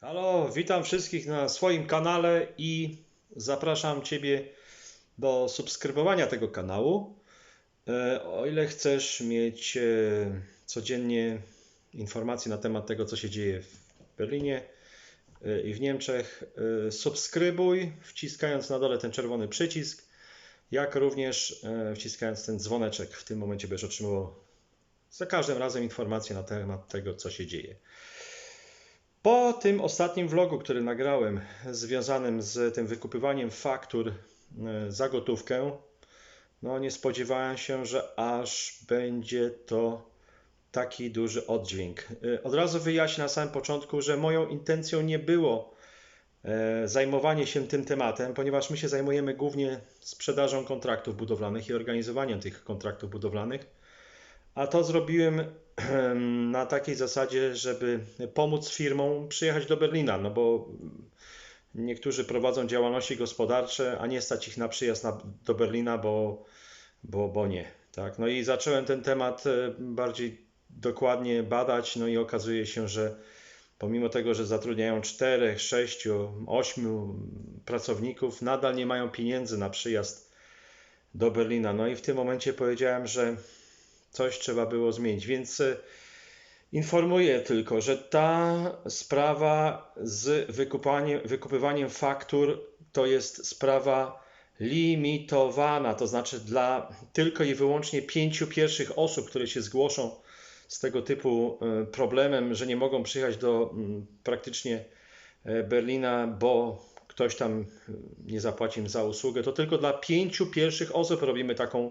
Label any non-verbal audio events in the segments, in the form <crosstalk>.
Halo, witam wszystkich na swoim kanale i zapraszam Ciebie do subskrybowania tego kanału. E, O ile chcesz mieć e, codziennie informacje na temat tego, co się dzieje w Berlinie e, i w Niemczech, subskrybuj, wciskając na dole ten czerwony przycisk, jak również wciskając ten dzwoneczek. W tym momencie będziesz otrzymywał za każdym razem informacje na temat tego, co się dzieje. Po tym ostatnim vlogu, który nagrałem, związanym z tym wykupywaniem faktur e, za gotówkę, no nie spodziewałem się, że aż będzie to taki duży oddźwięk. E, Od razu wyjaśnię na samym początku, że moją intencją nie było e, zajmowanie się tym tematem, ponieważ my się zajmujemy głównie sprzedażą kontraktów budowlanych i organizowaniem tych kontraktów budowlanych. A to zrobiłem na takiej zasadzie, żeby pomóc firmom przyjechać do Berlina, no bo niektórzy prowadzą działalności gospodarcze, a nie stać ich na przyjazd na, do Berlina, bo, bo, bo nie. Tak? No i zacząłem ten temat e, bardziej dokładnie badać, no i okazuje się, że pomimo tego, że zatrudniają 4, 6, 8 pracowników, nadal nie mają pieniędzy na przyjazd do Berlina. No i w tym momencie powiedziałem, że coś trzeba było zmienić. Więc e, informuję tylko, że ta sprawa z wykupywaniem faktur to jest sprawa limitowana, to znaczy dla tylko i wyłącznie pięciu pierwszych osób, które się zgłoszą z tego typu e, problemem, że nie mogą przyjechać do mm, praktycznie e, Berlina, bo ktoś tam nie zapłaci im za usługę, to tylko dla pięciu pierwszych osób robimy taką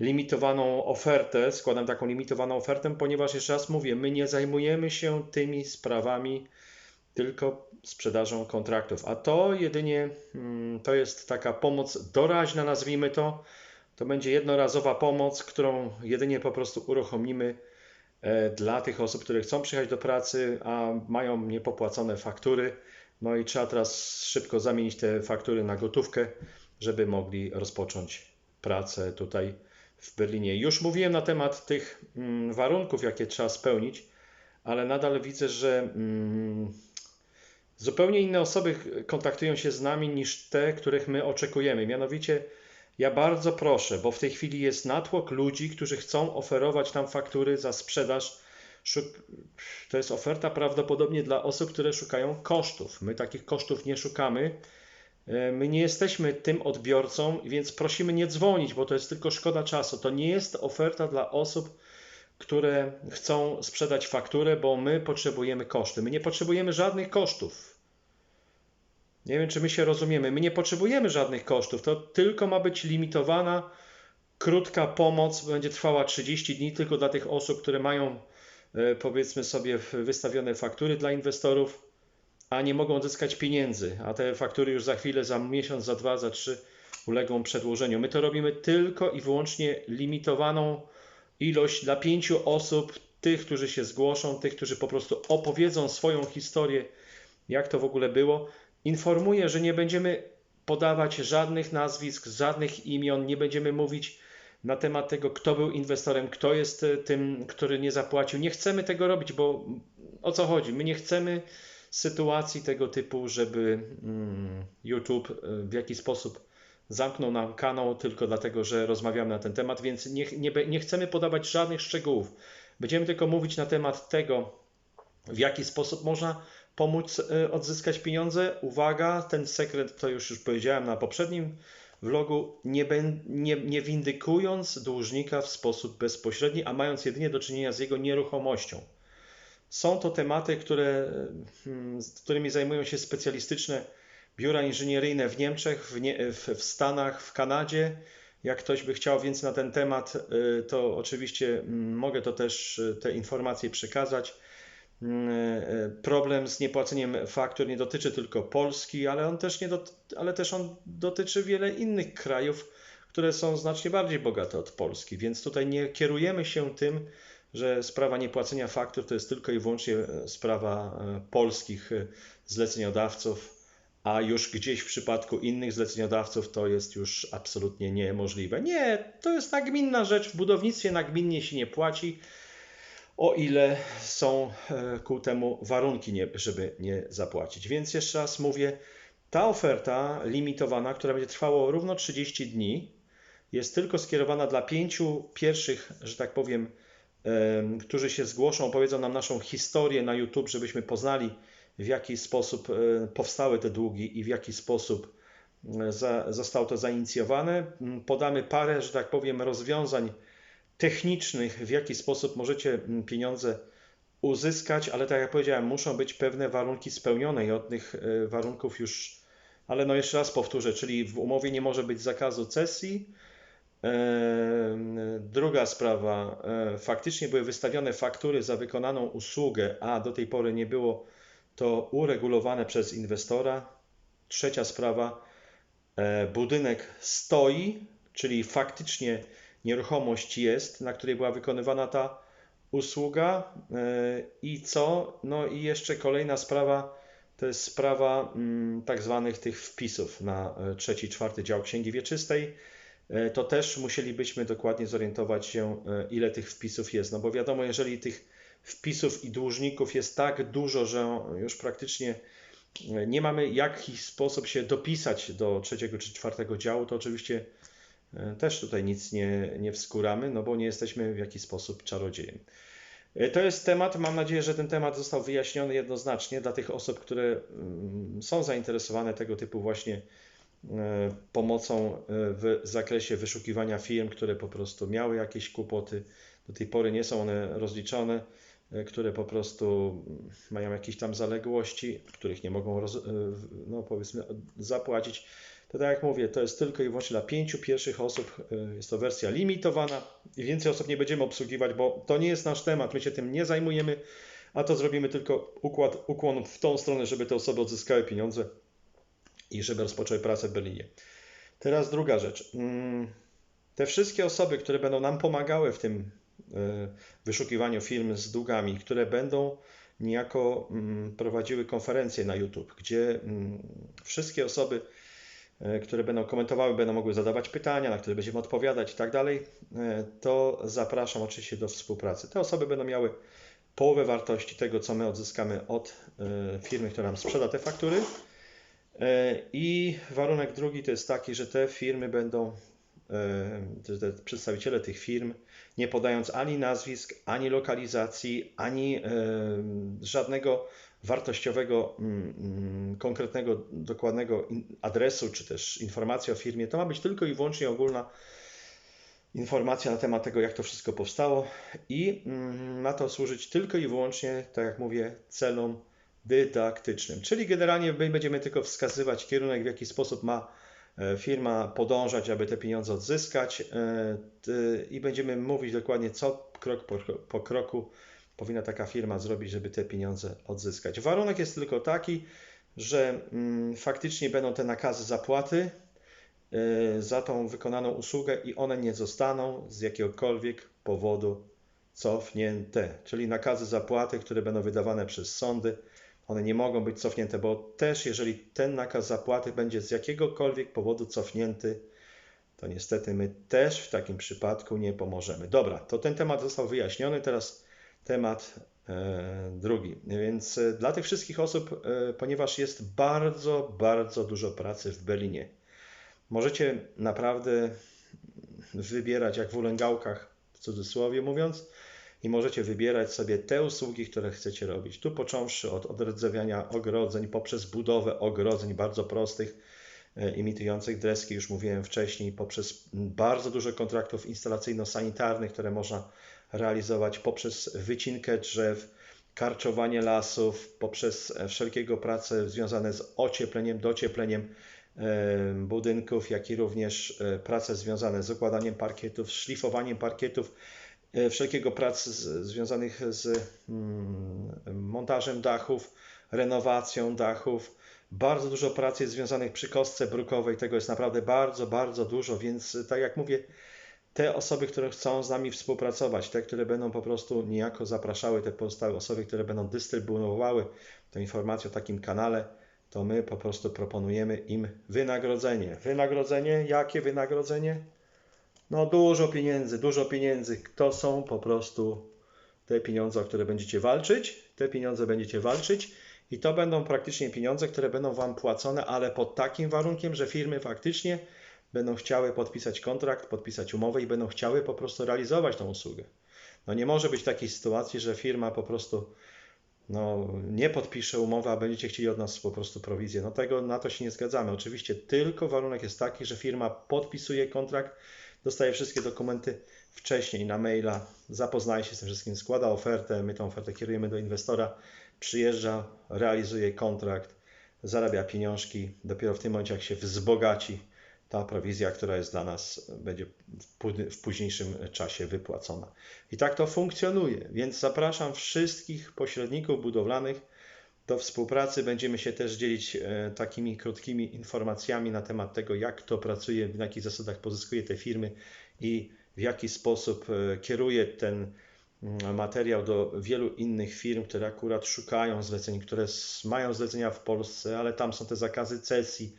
limitowaną ofertę, składam taką limitowaną ofertę, ponieważ jeszcze raz mówię, my nie zajmujemy się tymi sprawami tylko sprzedażą kontraktów, a to jedynie mm, to jest taka pomoc doraźna, nazwijmy to. To będzie jednorazowa pomoc, którą jedynie po prostu uruchomimy e, dla tych osób, które chcą przyjechać do pracy, a mają niepopłacone faktury. No i trzeba teraz szybko zamienić te faktury na gotówkę, żeby mogli rozpocząć pracę tutaj w Berlinie. Już mówiłem na temat tych mm, warunków, jakie trzeba spełnić, ale nadal widzę, że mm, zupełnie inne osoby kontaktują się z nami niż te, których my oczekujemy. Mianowicie, ja bardzo proszę, bo w tej chwili jest natłok ludzi, którzy chcą oferować nam faktury za sprzedaż. To jest oferta prawdopodobnie dla osób, które szukają kosztów. My takich kosztów nie szukamy. E, My nie jesteśmy tym odbiorcą, więc prosimy nie dzwonić, bo to jest tylko szkoda czasu. To nie jest oferta dla osób, które chcą sprzedać fakturę, bo my potrzebujemy koszty. My nie potrzebujemy żadnych kosztów. Nie wiem, czy my się rozumiemy. My nie potrzebujemy żadnych kosztów. To tylko ma być limitowana, krótka pomoc. Będzie trwała 30 dni tylko dla tych osób, które mają, e, powiedzmy sobie, wystawione faktury dla inwestorów a nie mogą odzyskać pieniędzy, a te faktury już za chwilę, za miesiąc, za dwa, za trzy ulegą przedłożeniu. My to robimy tylko i wyłącznie limitowaną ilość dla pięciu osób, tych, którzy się zgłoszą, tych, którzy po prostu opowiedzą swoją historię, jak to w ogóle było. Informuję, że nie będziemy podawać żadnych nazwisk, żadnych imion, nie będziemy mówić na temat tego, kto był inwestorem, kto jest e, tym, który nie zapłacił. Nie chcemy tego robić, bo o co chodzi? My nie chcemy sytuacji tego typu, żeby mm, YouTube y, w jakiś sposób zamknął nam kanał tylko dlatego, że rozmawiamy na ten temat, więc nie, nie, nie chcemy podawać żadnych szczegółów. Będziemy tylko mówić na temat tego, w jaki sposób można pomóc y, odzyskać pieniądze. Uwaga, ten sekret to już już powiedziałem na poprzednim vlogu, nie, nie, nie windykując dłużnika w sposób bezpośredni, a mając jedynie do czynienia z jego nieruchomością. Są to tematy, które, mm, z którymi zajmują się specjalistyczne biura inżynieryjne w Niemczech, w, nie, w Stanach, w Kanadzie. Jak ktoś by chciał więcej na ten temat, y, to oczywiście mm, mogę to też y, te informacje przekazać. Mm, y, Problem z niepłaceniem faktur nie dotyczy tylko Polski, ale on też, nie dot, ale też on dotyczy wiele innych krajów, które są znacznie bardziej bogate od Polski. Więc tutaj nie kierujemy się tym, że sprawa niepłacenia faktur to jest tylko i wyłącznie e, sprawa e, polskich e, zleceniodawców, a już gdzieś w przypadku innych zleceniodawców to jest już absolutnie niemożliwe. Nie, to jest nagminna rzecz. W budownictwie nagminnie się nie płaci. o ile są ku temu warunki, żeby nie zapłacić. Więc jeszcze raz mówię, ta oferta limitowana, która będzie trwała równo 30 dni, jest tylko skierowana dla pięciu pierwszych, że tak powiem, którzy się zgłoszą, opowiedzą nam naszą historię na YouTube, żebyśmy poznali, w jaki sposób e, powstały te długi i w jaki sposób e, zostało to zainicjowane. Podamy parę, że tak powiem, rozwiązań technicznych, w jaki sposób możecie pieniądze uzyskać, ale tak jak powiedziałem, muszą być pewne warunki spełnione i od tych e, warunków już, ale no jeszcze raz powtórzę, czyli w umowie nie może być zakazu cesji. Druga sprawa, faktycznie były wystawione faktury za wykonaną usługę, a do tej pory nie było to uregulowane przez inwestora. Trzecia sprawa, e, budynek stoi, czyli faktycznie nieruchomość jest, na której była wykonywana ta usługa. E, I co? No i jeszcze kolejna sprawa, to jest sprawa mm, tak zwanych tych wpisów na e, trzeci, czwarty dział Księgi Wieczystej. To też musielibyśmy dokładnie zorientować się, ile tych wpisów jest. No bo wiadomo, jeżeli tych wpisów i dłużników jest tak dużo, że już praktycznie nie mamy jakiś sposób się dopisać do trzeciego czy czwartego działu, to oczywiście e, też tutaj nic nie, nie wskuramy, no bo nie jesteśmy w jakiś sposób czarodziejem. E, to jest temat, mam nadzieję, że ten temat został wyjaśniony jednoznacznie dla tych osób, które mm, są zainteresowane tego typu właśnie e, pomocą w zakresie wyszukiwania firm, które po prostu miały jakieś kłopoty. Do tej pory nie są one rozliczone E, które po prostu mają jakieś tam zaległości, których nie mogą, roz, e, no powiedzmy, zapłacić. To tak jak mówię, to jest tylko i wyłącznie dla pięciu pierwszych osób. E, jest to wersja limitowana i więcej osób nie będziemy obsługiwać, bo to nie jest nasz temat. My się tym nie zajmujemy, a to zrobimy tylko układ, ukłon w tą stronę, żeby te osoby odzyskały pieniądze i żeby rozpoczęły pracę w Berlinie. Teraz druga rzecz. Mm, te wszystkie osoby, które będą nam pomagały w tym E, wyszukiwaniu firm z długami, które będą niejako mm, prowadziły konferencje na YouTube, gdzie mm, wszystkie osoby, e, które będą komentowały, będą mogły zadawać pytania, na które będziemy odpowiadać i tak dalej, e, to zapraszam oczywiście do współpracy. Te osoby będą miały połowę wartości tego, co my odzyskamy od firmy, która nam sprzeda te faktury. I warunek drugi to jest taki, że te firmy będą, te przedstawiciele tych firm nie podając ani nazwisk, ani lokalizacji, ani e, żadnego wartościowego, mm, mm, konkretnego, dokładnego adresu, czy też informacji o firmie. To ma być tylko i wyłącznie ogólna informacja na temat tego, jak to wszystko powstało i mm, ma to służyć tylko i wyłącznie, tak jak mówię, celom dydaktycznym. Czyli generalnie my będziemy tylko wskazywać kierunek, w jaki sposób ma E, firma podążać, aby te pieniądze odzyskać e, i będziemy mówić dokładnie, co krok po, kroku powinna taka firma zrobić, żeby te pieniądze odzyskać. Warunek jest tylko taki, że mm, faktycznie będą te nakazy zapłaty e, za tą wykonaną usługę i one nie zostaną z jakiegokolwiek powodu cofnięte. Czyli nakazy zapłaty, które będą wydawane przez sądy, one nie mogą być cofnięte, bo też jeżeli ten nakaz zapłaty będzie z jakiegokolwiek powodu cofnięty, to niestety my też w takim przypadku nie pomożemy. Dobra, to ten temat został wyjaśniony, teraz temat e, drugi. Więc e, dla tych wszystkich osób, e, ponieważ jest bardzo, bardzo dużo pracy w Berlinie, możecie naprawdę wybierać jak w ulęgałkach, w cudzysłowie mówiąc, i możecie wybierać sobie te usługi, które chcecie robić. Tu począwszy od odrdzewiania ogrodzeń poprzez budowę ogrodzeń bardzo prostych, e, imitujących dreski, już mówiłem wcześniej, poprzez bardzo dużo kontraktów instalacyjno-sanitarnych, które można realizować poprzez wycinkę drzew, karczowanie lasów, poprzez e, wszelkiego prace związane z ociepleniem, dociepleniem e, budynków, jak i również prace związane z układaniem parkietów, szlifowaniem parkietów, wszelkiego prac z, związanych z mm, montażem dachów, renowacją dachów. Bardzo dużo prac jest związanych przy kostce brukowej, tego jest naprawdę bardzo, bardzo dużo, więc e, tak jak mówię, te osoby, które chcą z nami współpracować, te, które będą po prostu niejako zapraszały te pozostałe osoby, które będą dystrybuowały tę informację o takim kanale, to my po prostu proponujemy im wynagrodzenie. Wynagrodzenie? Jakie wynagrodzenie? No dużo pieniędzy, dużo pieniędzy. To są po prostu te pieniądze, o które będziecie walczyć, te pieniądze będziecie walczyć i to będą praktycznie pieniądze, które będą Wam płacone, ale pod takim warunkiem, że firmy faktycznie będą chciały podpisać kontrakt, podpisać umowę i będą chciały po prostu realizować tą usługę. No nie może być takiej sytuacji, że firma po prostu no, nie podpisze umowy, a będziecie chcieli od nas po prostu prowizję. No tego na to się nie zgadzamy. Oczywiście tylko warunek jest taki, że firma podpisuje kontrakt, dostaje wszystkie dokumenty wcześniej na maila, zapoznaje się z tym wszystkim, składa ofertę, my tą ofertę kierujemy do inwestora, przyjeżdża, realizuje kontrakt, zarabia pieniążki, dopiero w tym momencie jak się wzbogaci, ta prowizja, która jest dla nas, będzie w późniejszym czasie wypłacona. I tak to funkcjonuje, więc zapraszam wszystkich pośredników budowlanych do współpracy. Będziemy się też dzielić e, takimi krótkimi informacjami na temat tego, jak to pracuje, na jakich zasadach pozyskuje te firmy i w jaki sposób e, kieruje ten mm, materiał do wielu innych firm, które akurat szukają zleceń, które mają zlecenia w Polsce, ale tam są te zakazy cesji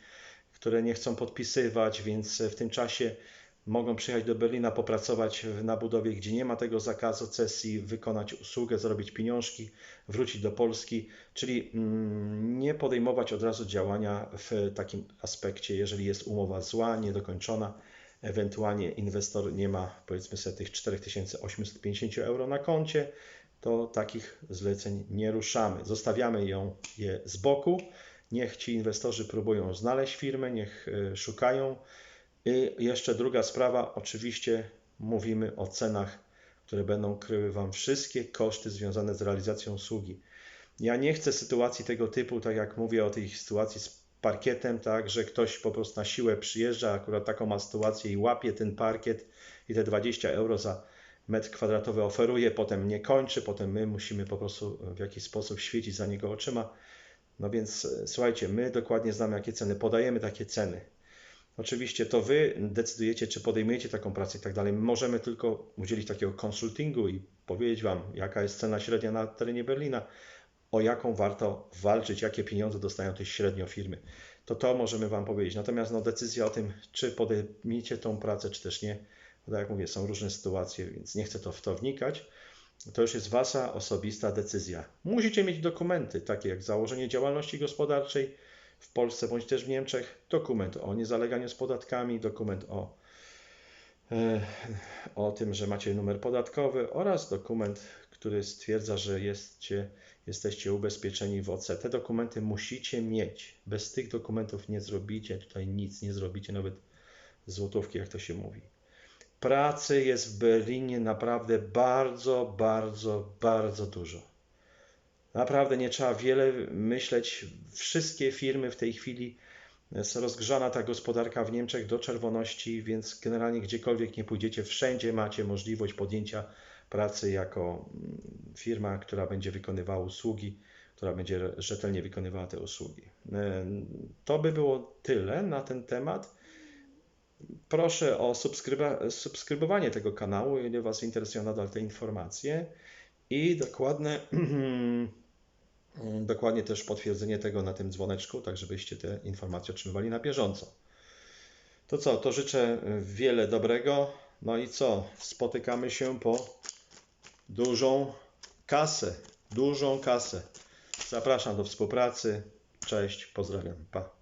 które nie chcą podpisywać, więc w tym czasie mogą przyjechać do Berlina, popracować na budowie, gdzie nie ma tego zakazu cesji, wykonać usługę, zarobić pieniążki, wrócić do Polski, czyli mm, nie podejmować od razu działania w takim aspekcie, jeżeli jest umowa zła, niedokończona, ewentualnie inwestor nie ma powiedzmy sobie tych 4850 euro na koncie, to takich zleceń nie ruszamy. Zostawiamy ją je z boku Niech ci inwestorzy próbują znaleźć firmę, niech e, szukają. I jeszcze druga sprawa, oczywiście mówimy o cenach, które będą kryły Wam wszystkie koszty związane z realizacją usługi. Ja nie chcę sytuacji tego typu, tak jak mówię o tej sytuacji z parkietem, tak, że ktoś po prostu na siłę przyjeżdża, akurat taką ma sytuację i łapie ten parkiet i te 20 euro za metr kwadratowy oferuje, potem nie kończy, potem my musimy po prostu w jakiś sposób świecić za niego oczyma. No więc e, słuchajcie, my dokładnie znamy jakie ceny, podajemy takie ceny. Oczywiście to Wy decydujecie, czy podejmujecie taką pracę i tak dalej. Możemy tylko udzielić takiego konsultingu i powiedzieć Wam, jaka jest cena średnia na terenie Berlina, o jaką warto walczyć, jakie pieniądze dostają te średnio firmy. To to możemy Wam powiedzieć. Natomiast no, decyzja o tym, czy podejmiecie tą pracę, czy też nie, tak jak mówię, są różne sytuacje, więc nie chcę to w to wnikać to już jest Wasza osobista decyzja. Musicie mieć dokumenty, takie jak założenie działalności gospodarczej w Polsce bądź też w Niemczech, dokument o niezaleganiu z podatkami, dokument o, e, o tym, że macie numer podatkowy oraz dokument, który stwierdza, że jesteście, jesteście ubezpieczeni w OC. Te dokumenty musicie mieć. Bez tych dokumentów nie zrobicie tutaj nic, nie zrobicie nawet złotówki, jak to się mówi. Pracy jest w Berlinie naprawdę bardzo, bardzo, bardzo dużo. Naprawdę nie trzeba wiele myśleć. Wszystkie firmy w tej chwili jest rozgrzana ta gospodarka w Niemczech do czerwoności, więc generalnie gdziekolwiek nie pójdziecie, wszędzie macie możliwość podjęcia pracy jako mm, firma, która będzie wykonywała usługi, która będzie rzetelnie wykonywała te usługi. E, to by było tyle na ten temat. Proszę o subskrybowanie tego kanału, jeżeli Was interesują nadal te informacje i dokładne, <clears throat> dokładnie też potwierdzenie tego na tym dzwoneczku, tak żebyście te informacje otrzymywali na bieżąco. To co, to życzę wiele dobrego. No i co? Spotykamy się po dużą kasę. Dużą kasę. Zapraszam do współpracy. Cześć, pozdrawiam. Pa.